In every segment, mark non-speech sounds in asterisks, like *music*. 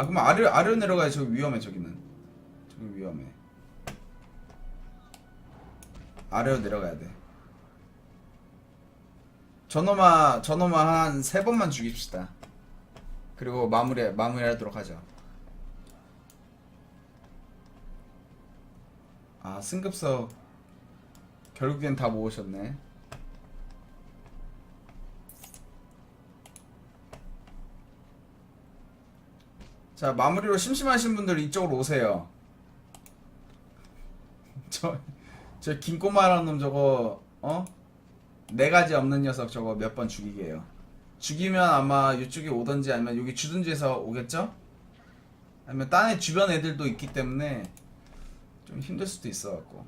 아 그럼 아래 아래로 내려가야 저기 위험해 저기는. 저기 위험해. 아래로 내려가야 돼. 저놈아 저놈아 한 세 번만 죽입시다. 그리고 마무리 마무리하도록 하죠. 아 승급서 결국엔 다 모으셨네 자 마무리로 심심하신 분들 이쪽으로 오세요 *laughs* 저, 저 긴꼬마라는 놈 저거 어? 네 가지 없는 녀석 저거 몇 번 죽이게요 죽이면 아마 이쪽에 오던지 아니면 여기 주둔지에서 오겠죠? 아니면 딴에 주변 애들도 있기 때문에 좀 힘들 수도 있어 갖고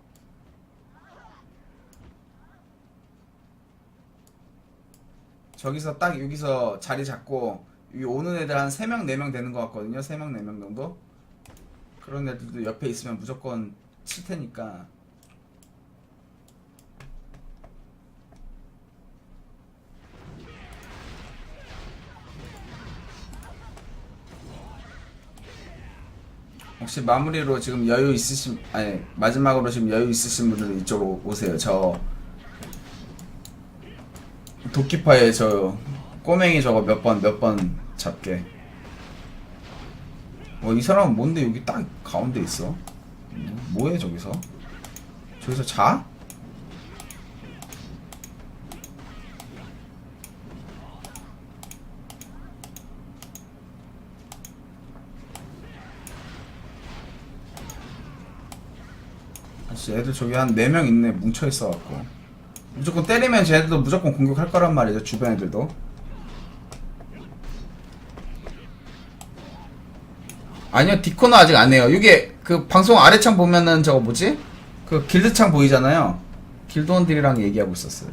저기서 딱 여기서 자리 잡고 여기 오는 애들 한 3명 4명 되는 것 같거든요. 3명 4명 정도. 그런 애들도 옆에 있으면 무조건 칠 테니까. 혹시 마무리로 지금 여유 있으신 아니 마지막으로 지금 여유 있으신 분들 이쪽으로 오세요. 저 도끼파에 저 꼬맹이 저거 몇 번 몇번 잡게. 어, 이 사람은 뭔데 여기 딱 가운데 있어? 뭐해 저기서? 저기서 자? 아씨 애들 저기 한 4명 있네 뭉쳐 있어갖고 무조건 때리면 쟤들도 무조건 공격할 거란 말이죠 주변 애들도 아니요 디코는 아직 안 해요 이게 그 방송 아래 창 보면은 저거 뭐지? 그 길드 창 보이잖아요 길드원들이랑 얘기하고 있었어요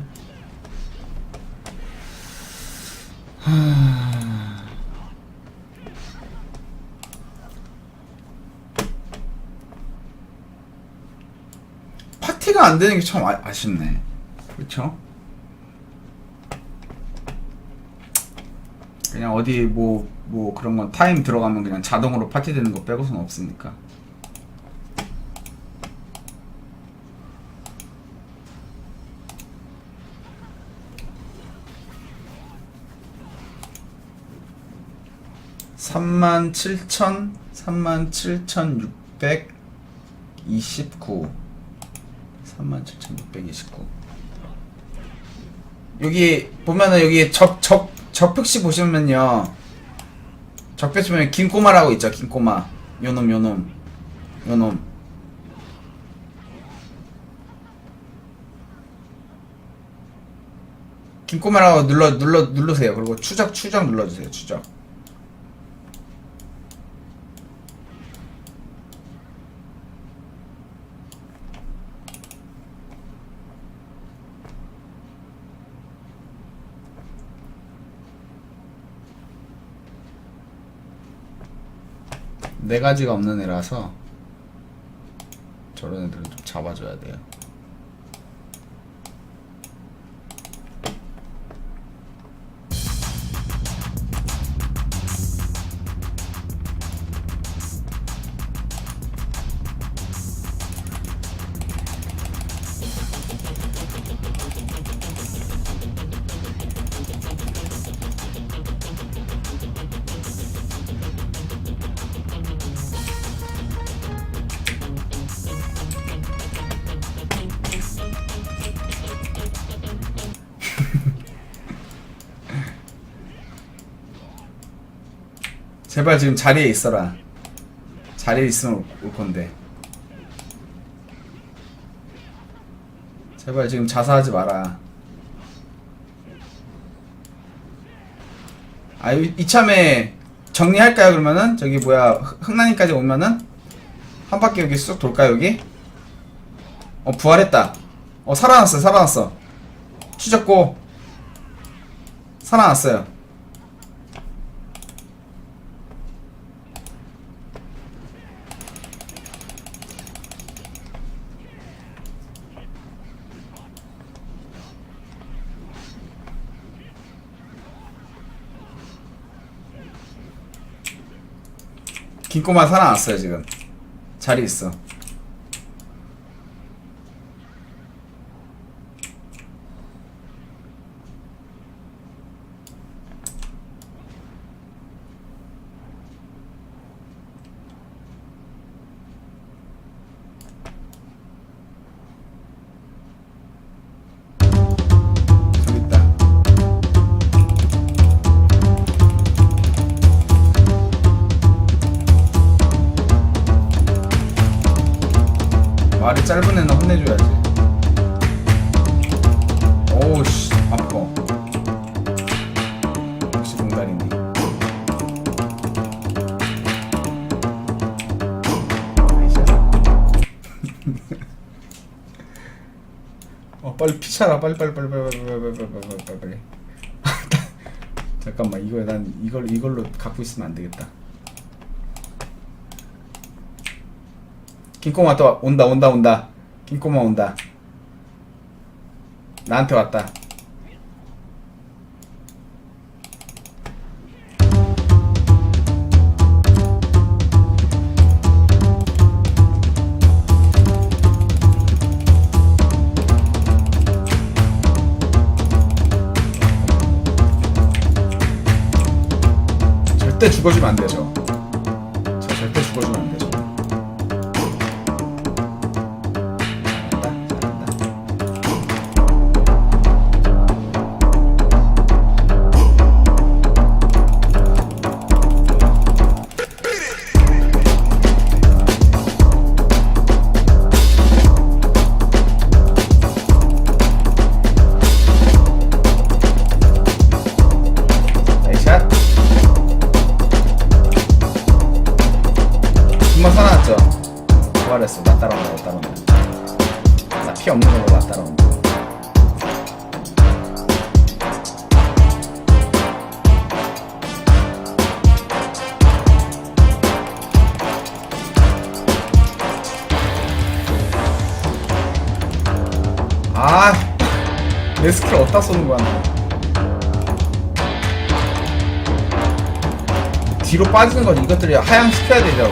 파티가 안 되는 게 참 아쉽네. 그렇죠? 그냥 어디 뭐뭐 그런 건 타임 들어가면 그냥 자동으로 파티 되는 거 빼고서는 없으니까. 삼만 칠천 삼만 칠천 육백 이십구 37,629 여기 보면은 여기 적, 적, 적표시 보시면요. 적표시 보면 긴꼬마라고 있죠 긴꼬마. 요놈 요놈. 요놈. 긴꼬마라고 눌러 눌러 누르세요. 그리고 추적 추적 눌러주세요. 추적 네 가지가 없는 애라서 저런 애들은 좀 잡아줘야 돼요. 제발 지금 자리에 있어라. 자리에 있으면 올 건데. 제발 지금 자사하지 마라. 아, 이- 이참에 정리할까요, 그러면은? 저기, 뭐야, 흥- 흥나님까지 오면은? 한 바퀴 여기 쑥 돌까요, 여기? 어, 부활했다. 어, 살아났어, 살아났어. 추적고. 살아났어요. 긴 꼬마 살아났어요 지금. 자리 있어 빨리 피차라 빨리 빨리 빨리 빨리 빨리 빨리 빨리 빨리 빨리 빨리. 잠깐만 이거 난 이걸 이걸로 갖고 있으면 안 되겠다. 김꼬마 또 온다 온다 온다 김꼬마 온다 나한테 왔다 절대 죽어주면 안 되죠. 저 절대 죽어주면 금방 살아났죠? 부활했어. 나 따라온다 나 따라온다. 나 피 없는 거보다 나 따라온다. 아, 내 스킬 어디다 쏘는 거야, 너. 뒤로 빠지는 건 이것들이 하향 시켜야 되죠.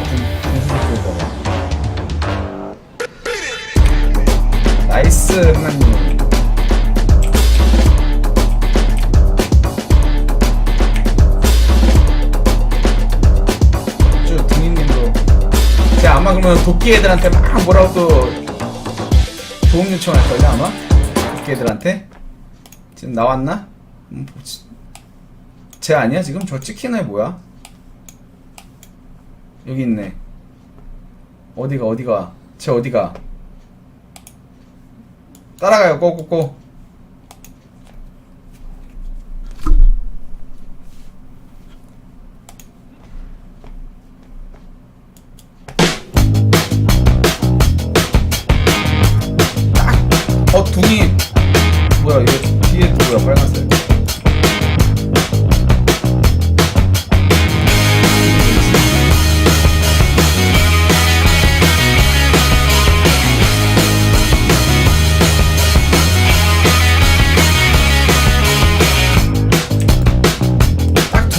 나이스, 흥나님. 쭉 등인님도. 제가 아마 그러면 도끼 애들한테 막 뭐라고 또 도움 요청할걸요, 아마? 도끼 애들한테? 지금 나왔나? 음, 뭐지? 쟤 아니야, 지금? 저 찍힌 애 뭐야? 여기 있네. 어디가 어디가? 쟤 어디가? 따라가요. 꼬꼬꼬.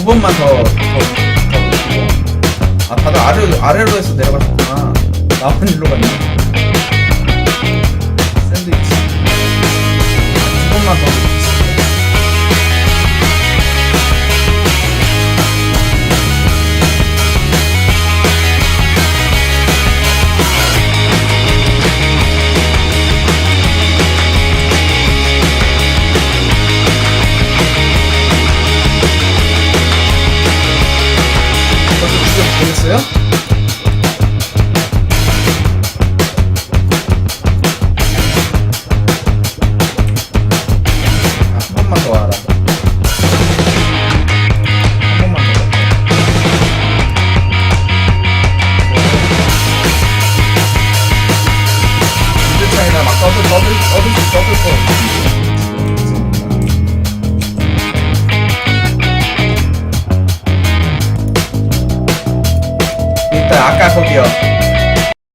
번만 더, 더, 더. 아, 다들 아래로, 아래로 해서 내려갔었구나. 나만 일로 갔네. 샌드위치. 두 번만 더. Tokyo.